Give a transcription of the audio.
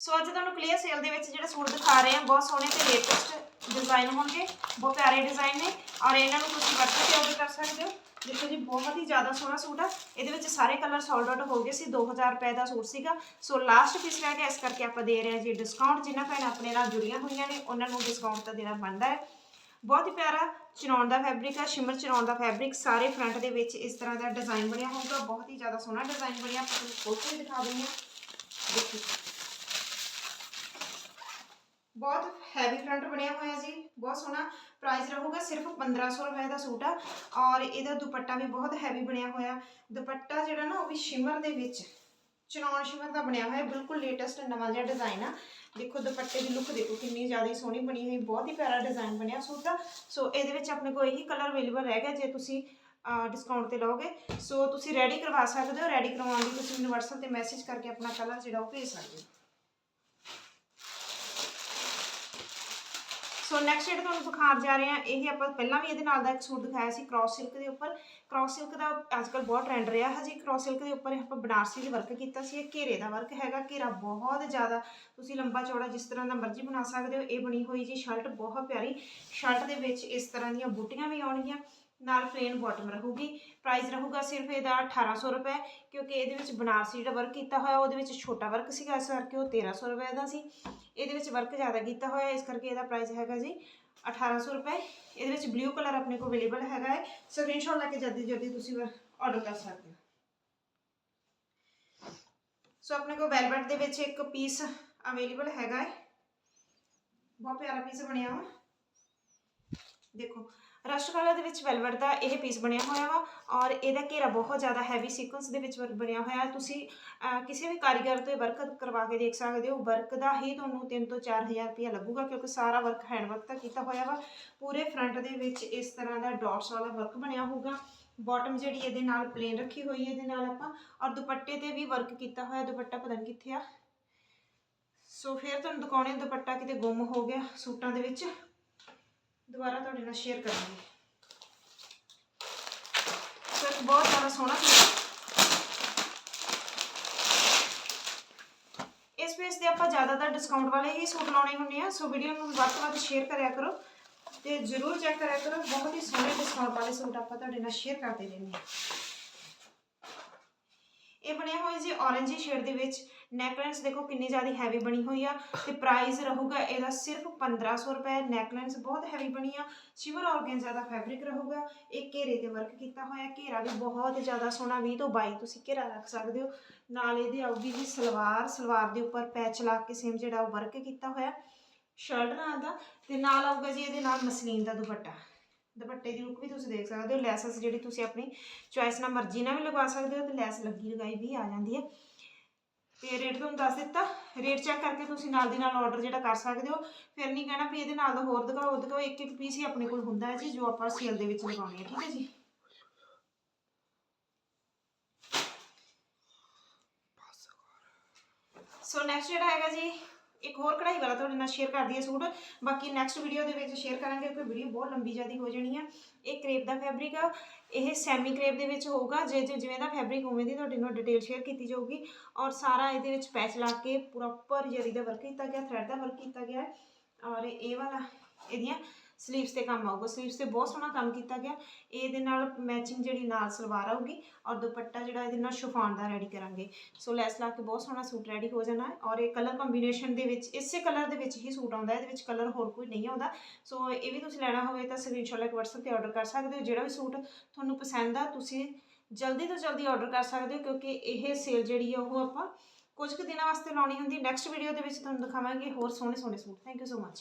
ਸੋ ਅੱਜ ਤੁਹਾਨੂੰ clear sale ਦੇ ਵਿੱਚ ਜਿਹੜਾ ਸੂਟ ਦਿਖਾ ਰਹੇ ਆ ਬਹੁਤ ਸੋਹਣੇ ਤੇ ਲੇਟੈਸਟ ਡਿਜ਼ਾਈਨ ਹੋਣਗੇ, ਬਹੁਤ ਪਿਆਰੇ ਡਿਜ਼ਾਈਨ ਨੇ ਔਰ ਇਹਨਾਂ ਨੂੰ ਤੁਸੀਂ WhatsApp ਤੇ ਆਰਡਰ ਕਰ ਸਕਦੇ ਹੋ। ਦੇਖੋ ਜੀ, ਬਹੁਤ ਹੀ ਜ਼ਿਆਦਾ ਸੋਹਣਾ ਸੂਟ ਆ। ਇਹਦੇ ਵਿੱਚ ਸਾਰੇ ਕਲਰ ਸੋਲਡ ਆਊਟ ਹੋ ਗਏ ਸੀ 2000 ਰੁਪਏ ਦਾ ਸੂਟ ਸੀਗਾ। ਸੋ ਲਾਸਟ ਪੀਸ ਰਹਿ ਗਿਆ ਇਸ ਕਰਕੇ ਆਪਾਂ ਦੇ ਰਹੇ ਹਾਂ ਜੀ ਡਿਸਕਾਊਂਟ ਜਿਨ੍ਹਾਂ ਭੈਣਾਂ ਆਪਣੇ ਨਾਲ ਜੁੜੀਆਂ ਹੋਈਆਂ ਨੇ, ਉਹਨਾਂ ਨੂੰ ਡਿਸਕਾਊਂਟ ਤਾਂ ਦੇਣਾ ਬਣਦਾ ਹੈ। ਬਹੁਤ ਹੀ ਪਿਆਰਾ ਚਨੌਨ ਦਾ ਫੈਬਰਿਕ ਆ, ਸ਼ਿਮਰ ਚਨੌਨ ਦਾ ਫੈਬਰਿਕ ਸਾਰੇ ਫਰੰਟ ਦੇ ਵਿੱਚ ਇਸ ਤਰ੍ਹਾਂ ਦਾ ਡਿਜ਼ਾਈਨ ਬਣਿਆ ਹੋਊਗਾ। ਬਹੁਤ ਹੀ ਜ਼ਿਆਦਾ ਸੋਹਣਾ ਡਿਜ਼ਾਈਨ ਬਣਿਆ, ਆਪਾਂ ਤੁਹਾਨੂੰ ਫੋਟੋ ਕੇ ਦਿਖਾ ਦਿੰਦੇ ਹਾਂ। ਦੇਖੋ ਬਹੁਤ ਹੈਵੀ ਫਰੰਟ ਬਣਿਆ ਹੋਇਆ ਜੀ, ਬਹੁਤ ਸੋਹਣਾ ਪ੍ਰਾਈਸ ਰਹੂਗਾ, ਸਿਰਫ 1500 ਰੁਪਏ ਦਾ ਸੂਟ ਆ ਔਰ ਇਹਦਾ ਦੁਪੱਟਾ ਵੀ ਬਹੁਤ ਹੈਵੀ ਬਣਿਆ ਹੋਇਆ। ਦੁਪੱਟਾ ਜਿਹੜਾ ਨਾ, ਉਹ ਵੀ ਸ਼ਿਮਰ ਦੇ ਵਿੱਚ ਚਨੌਨ ਸ਼ਿਮਰ ਦਾ ਬਣਿਆ ਹੋਇਆ, ਬਿਲਕੁਲ ਲੇਟੈਸਟ ਨਵਾਂ ਜਿਹਾ ਡਿਜ਼ਾਈਨ ਆ। ਦੇਖੋ, ਦੁਪੱਟੇ ਦੀ ਲੁੱਕ ਦੇਖੋ, ਕਿੰਨੀ ਜ਼ਿਆਦਾ ਸੋਹਣੀ ਬਣੀ ਹੋਈ, ਬਹੁਤ ਹੀ ਪਿਆਰਾ ਡਿਜ਼ਾਈਨ ਬਣਿਆ ਸੂਟ ਦਾ ਸੋ ਇਹਦੇ ਵਿੱਚ ਆਪਣੇ ਕੋਲ ਇਹੀ ਕਲਰ ਅਵੇਲੇਬਲ ਰਹਿ ਗਿਆ, ਜੇ ਤੁਸੀਂ ਡਿਸਕਾਊਂਟ ਤੇ ਲਓਗੇ। ਸੋ ਤੁਸੀਂ ਰੈਡੀ ਕਰਵਾ ਸਕਦੇ ਹੋ ਰੈਡੀ ਕਰਵਾਉਣ ਲਈ ਤੁਸੀਂ ਮੈਨੂੰ WhatsApp ਤੇ ਮੈਸੇਜ ਕਰਕੇ ਆਪਣਾ ਕਲਰ ਜਿਹੜਾ ਉਹ ਭੇਜ ਸਕਦੇ ਹੋ। ਸੋ ਨੈਕਸਟ ਜਿਹੜਾ ਤੁਹਾਨੂੰ ਦਿਖਾਉਣ ਜਾ ਰਹੇ ਹਾਂ, ਇਹ ਆਪਾਂ ਪਹਿਲਾਂ ਵੀ ਇਹਦੇ ਨਾਲ ਦਾ ਇੱਕ ਸੂਟ ਦਿਖਾਇਆ ਸੀ ਕ੍ਰਾਸ ਸਿਲਕ ਦੇ ਉੱਪਰ। ਕ੍ਰਾਸ ਸਿਲਕ ਦਾ ਅੱਜਕੱਲ ਬਹੁਤ ਟ੍ਰੈਂਡ ਰਿਹਾ। ਹੈ ਜੀ ਕ੍ਰਾਸ ਸਿਲਕ ਦੇ ਉੱਪਰ ਆਪਾਂ ਬਨਾਰਸੀ ਦੇ ਵਰਕ ਕੀਤਾ ਸੀ। ਇਹ ਘੇਰੇ ਦਾ ਵਰਕ ਹੈਗਾ। ਘੇਰਾ ਬਹੁਤ ਜ਼ਿਆਦਾ। ਤੁਸੀਂ ਲੰਬਾ ਚੌੜਾ ਜਿਸ ਤਰ੍ਹਾਂ ਦਾ ਮਰਜ਼ੀ ਬਣਾ ਸਕਦੇ ਹੋ। ਇਹ ਬਣੀ ਹੋਈ ਜੀ ਸ਼ਰਟ ਬਹੁਤ ਪਿਆਰੀ। ਸ਼ਰਟ ਦੇ ਵਿੱਚ ਇਸ ਤਰ੍ਹਾਂ ਦੀਆਂ ਬੂਟੀਆਂ ਵੀ ਆਉਣਗੀਆਂ। ਨਾਲ ਪਲੇਨ ਬਾਟਮ ਰਹੂਗੀ। ਪ੍ਰਾਈਸ ਰਹੂਗਾ ਸਿਰਫ ਇਹਦਾ 1800 ਰੁਪਏ, ਕਿਉਂਕਿ ਇਹਦੇ ਵਿੱਚ ਬਨਾਰਸੀ ਜਿਹੜਾ ਵਰਕ ਕੀਤਾ ਹੋਇਆ, ਉਹਦੇ ਵਿੱਚ ਛੋਟਾ ਵਰਕ ਸੀਗਾ, ਇਸ ਕਰਕੇ ਉਹ 1300 ਰੁਪਏ ਦਾ ਸੀ। ਇਹਦੇ ਵਿੱਚ ਵਰਕ ਜ਼ਿਆਦਾ ਕੀਤਾ ਹੋਇਆ, ਇਸ ਕਰਕੇ ਇਹਦਾ ਪ੍ਰਾਈਸ ਹੈਗਾ ਜੀ 1800 ਰੁਪਏ। ਇਹਦੇ ਵਿੱਚ ਬਲੂ ਕਲਰ ਆਪਣੇ ਕੋਲ ਅਵੇਲੇਬਲ ਹੈਗਾ ਹੈ। ਸਕਰੀਨਸ਼ਾਟ ਲੈ ਕੇ ਜਲਦੀ ਜਲਦੀ ਤੁਸੀਂ ਆਰਡਰ ਕਰ ਸਕਦੇ ਹੋ। ਸੋ ਆਪਣੇ ਕੋਲ ਵੈਲਵਟ ਦੇ ਵਿੱਚ ਇੱਕ ਪੀਸ ਅਵੇਲੇਬਲ ਹੈਗਾ ਹੈ। ਬਹੁਤ ਪਿਆਰਾ ਪੀਸ ਬਣਿਆ ਵਾ। ਦੇਖੋ ਰਸਟ ਕਲਰ ਦੇ ਵਿੱਚ ਵੈਲਵਟ ਦਾ ਇਹ ਪੀਸ ਬਣਿਆ ਹੋਇਆ ਵਾ ਔਰ ਇਹਦਾ ਘੇਰਾ ਬਹੁਤ ਜ਼ਿਆਦਾ ਹੈਵੀ ਸੀਕੁਐਂਸ ਦੇ ਵਿੱਚ ਵਰਕ ਬਣਿਆ ਹੋਇਆ। ਤੁਸੀਂ ਕਿਸੇ ਵੀ ਕਾਰੀਗਰ ਤੋਂ ਵਰਕ ਕਰਵਾ ਕੇ ਦੇਖ ਸਕਦੇ ਹੋ। ਵਰਕ ਦਾ ਹੀ ਤੁਹਾਨੂੰ 3 ਤੋਂ 4000 ਰੁਪਇਆ ਲੱਗੂਗਾ ਕਿਉਂਕਿ ਸਾਰਾ ਵਰਕ ਹੈਂਡ ਵਰਕ ਦਾ ਕੀਤਾ ਹੋਇਆ ਵਾ। ਪੂਰੇ ਫਰੰਟ ਦੇ ਵਿੱਚ ਇਸ ਤਰ੍ਹਾਂ ਦਾ ਡਾਟਸ ਵਾਲਾ ਵਰਕ ਬਣਿਆ ਹੋਊਗਾ। ਬਾਟਮ ਜਿਹੜੀ ਇਹਦੇ ਨਾਲ ਪਲੇਨ ਰੱਖੀ ਹੋਈ ਹੈ ਇਹਦੇ ਨਾਲ ਆਪਾਂ। ਔਰ ਦੁਪੱਟੇ ਤੇ ਵੀ ਵਰਕ ਕੀਤਾ ਹੋਇਆ। ਦੁਪੱਟਾ ਪਤਾ ਨਹੀਂ ਕਿੱਥੇ ਆ। ਸੋ ਫਿਰ ਤੁਹਾਨੂੰ ਦਿਖਾਉਣੇ ਦੁਪੱਟਾ ਕਿਤੇ ਗੁੰਮ ਹੋ ਗਿਆ ਸੂਟਾਂ ਦੇ ਵਿੱਚ। ਦੁਬਾਰਾ ਤੁਹਾਡੇ ਨਾਲ ਸ਼ੇਅਰ ਕਰਾਂਗੀ। ਸੋ ਬਹੁਤ ਜ਼ਿਆਦਾ ਸੋਹਣਾ ਸੂਟ ਇਸ ਪੇਜ ਤੇ ਆਪਾਂ ਜ਼ਿਆਦਾਤਰ ਡਿਸਕਾਊਂਟ ਵਾਲੇ ਹੀ ਸੂਟ ਲਾਉਣੇ ਹੁੰਦੇ ਆ। ਸੋ ਵੀਡੀਓ ਨੂੰ ਵੱਧ ਤੋਂ ਵੱਧ ਸ਼ੇਅਰ ਕਰਿਆ ਕਰੋ ਤੇ ਜਰੂਰ ਚੈੱਕ ਕਰਿਆ ਕਰੋ। ਬਹੁਤ ਹੀ ਸੋਹਣੇ ਡਿਸਕਾਊਂਟ ਵਾਲੇ ਸੂਟ ਆਪਾਂ ਤੁਹਾਡੇ ਨਾਲ ਸ਼ੇਅਰ ਕਰਦੇ ਰਹਿੰਦੇ ਹਾਂ। ਇਹ ਬਣਿਆ ਹੋਇਆ ਜੀ orange ਸ਼ੇਡ ਦੇ ਵਿੱਚ। ਨੈਕਲਾਈਨਸ ਦੇਖੋ ਕਿੰਨੀ ਜ਼ਿਆਦਾ ਹੈਵੀ ਬਣੀ ਹੋਈ ਆ ਤੇ ਪ੍ਰਾਈਸ ਰਹੂਗਾ ਇਹਦਾ ਸਿਰਫ 1500 ਰੁਪਏ। ਨੈਕਲਾਈਨਸ ਬਹੁਤ ਹੈਵੀ ਬਣੀ ਆ। ਸ਼ਿਵਰ ਆਰਗੈਂਜ਼ਾ ਦਾ ਫੈਬਰਿਕ ਰਹੂਗਾ। ਇਹ ਘੇਰੇ ਤੇ ਵਰਕ ਕੀਤਾ ਹੋਇਆ। ਘੇਰਾ ਵੀ ਬਹੁਤ ਜ਼ਿਆਦਾ ਸੋਹਣਾ 20 ਤੋਂ 22 ਤੁਸੀਂ ਘੇਰਾ ਰੱਖ ਸਕਦੇ ਹੋ। ਨਾਲ ਇਹਦੇ ਆਊਗੀ ਜੀ ਸਲਵਾਰ। ਸਲਵਾਰ ਦੇ ਉੱਪਰ ਪੈਚ ਲਾ ਕੇ ਸੇਮ ਜਿਹੜਾ ਉਹ ਵਰਕ ਕੀਤਾ ਹੋਇਆ। ਸ਼ਰਟ ਨਾਲ ਦਾ ਤੇ ਨਾਲ ਆਊਗਾ ਜੀ ਇਹਦੇ ਨਾਲ ਮਸਲੀਨ ਦਾ ਦੁਪੱਟਾ। ਦੁਪੱਟੇ ਦੀ ਲੁੱਕ ਵੀ ਤੁਸੀਂ ਦੇਖ ਸਕਦੇ ਹੋ, ਲੈਸਸ ਜਿਹੜੀ ਤੁਸੀਂ ਆਪਣੀ ਚੁਆਇਸ ਨਾਲ ਮਰਜ਼ੀ ਨਾਲ ਵੀ ਲਗਾ ਸਕਦੇ ਹੋ ਤੇ ਲੈਸ ਲੱਗੀ ਲਗਾਈ ਵੀ ਆ ਜਾਂਦੀ ਹੈ। ਤੇ ਰੇਟ ਤੁਹਾਨੂੰ ਦੱਸ ਦਿੱਤਾ ਰੇਟ ਚੈੱਕ ਕਰਕੇ ਤੁਸੀਂ ਨਾਲ ਦੀ ਨਾਲ ਆਰਡਰ ਜਿਹੜਾ ਕਰ ਸਕਦੇ ਹੋ। ਫਿਰ ਨਹੀਂ ਕਹਿਣਾ ਵੀ ਇਹਦੇ ਨਾਲ ਦਾ ਹੋਰ ਦਿਖਾਓ, ਉਹ ਦਿਖਾਓ ਇੱਕ ਇੱਕ ਪੀਸ ਹੀ ਆਪਣੇ ਕੋਲ ਹੁੰਦਾ ਹੈ ਜੀ, ਜੋ ਆਪਾਂ ਸੇਲ ਦੇ ਵਿੱਚ ਲਗਾਉਣੇ ਆ, ਠੀਕ ਹੈ ਜੀ। ਸੋ ਨੈਕਸਟ ਜਿਹੜਾ ਹੈਗਾ ਜੀ ਇੱਕ ਹੋਰ ਕਢਾਈ ਵਾਲਾ ਤੁਹਾਡੇ ਨਾਲ ਸ਼ੇਅਰ ਕਰਦੀ ਹੈ ਸੂਟ। ਬਾਕੀ ਨੈਕਸਟ ਵੀਡੀਓ ਦੇ ਵਿੱਚ ਸ਼ੇਅਰ ਕਰਾਂਗੇ ਕਿਉਂਕਿ ਵੀਡੀਓ ਬਹੁਤ ਲੰਬੀ ਜਿਆਦੀ ਹੋ ਜਾਣੀ ਆ। ਇਹ ਕਰੇਪ ਦਾ ਫੈਬਰਿਕ ਆ। ਇਹ ਸੈਮੀ ਕਰੇਪ ਦੇ ਵਿੱਚ ਹੋਊਗਾ। ਜੇ ਜੇ ਜਿਵੇਂ ਦਾ ਫੈਬਰਿਕ ਉਵੇਂ ਦੀ ਤੁਹਾਡੇ ਨਾਲ ਡਿਟੇਲ ਸ਼ੇਅਰ ਕੀਤੀ ਜਾਊਗੀ। ਔਰ ਸਾਰਾ ਇਹਦੇ ਵਿੱਚ ਪੈਚ ਲਾ ਕੇ ਪ੍ਰੋਪਰ ਜਰੀ ਦਾ ਵਰਕ ਕੀਤਾ ਗਿਆ ਥ੍ਰੈਡ ਦਾ ਵਰਕ ਕੀਤਾ ਗਿਆ। ਹੈ ਔਰ ਇਹ ਵਾਲਾ ਇਹਦੀਆਂ ਸਲੀਵਸ ਤੇ ਕੰਮ ਆਊਗਾ। ਸਲੀਵਸ ਤੇ ਬਹੁਤ ਸੋਹਣਾ ਕੰਮ ਕੀਤਾ ਗਿਆ। ਇਹਦੇ ਨਾਲ ਮੈਚਿੰਗ ਜਿਹੜੀ ਨਾਲ ਸਲਵਾਰ ਆਊਗੀ ਔਰ ਦੁਪੱਟਾ ਜਿਹੜਾ ਇਹਦੇ ਨਾਲ ਸ਼ਿਫਾਨ ਦਾ ਰੈਡੀ ਕਰਾਂਗੇ। ਸੋ ਲੈਸ ਲਾ ਕੇ ਬਹੁਤ ਸੋਹਣਾ ਸੂਟ ਰੈਡੀ ਹੋ ਜਾਣਾ ਹੈ ਔਰ ਇਹ ਕਲਰ ਕੰਬੀਨੇਸ਼ਨ ਦੇ ਵਿੱਚ, ਇਸੇ ਕਲਰ ਦੇ ਵਿੱਚ ਹੀ ਸੂਟ ਆਉਂਦਾ ਇਹਦੇ ਵਿੱਚ ਕਲਰ ਹੋਰ ਕੋਈ ਨਹੀਂ ਆਉਂਦਾ। ਸੋ ਇਹ ਵੀ ਤੁਸੀਂ ਲੈਣਾ ਹੋਵੇ ਤਾਂ ਸਕਰੀਨਸ਼ਾਟ ਲੈ ਕੇ WhatsApp ਤੇ ਆਰਡਰ ਕਰ ਸਕਦੇ ਹੋ। ਜਿਹੜਾ ਵੀ ਸੂਟ ਤੁਹਾਨੂੰ ਪਸੰਦ ਆ, ਤੁਸੀਂ ਜਲਦੀ ਤੋਂ ਜਲਦੀ ਆਰਡਰ ਕਰ ਸਕਦੇ ਹੋ ਕਿਉਂਕਿ ਇਹ ਸੇਲ ਜਿਹੜੀ ਆ ਉਹ ਆਪਾਂ ਕੁਝ ਕੁ ਦਿਨਾਂ ਵਾਸਤੇ ਲਾਉਣੀ ਹੁੰਦੀ। ਨੈਕਸਟ ਵੀਡੀਓ ਦੇ ਵਿੱਚ ਤੁਹਾਨੂੰ ਦਿਖਾਵਾਂਗੇ। ਹੋਰ ਸੋਹਣੇ ਸੋਹਣੇ suit. Thank you so much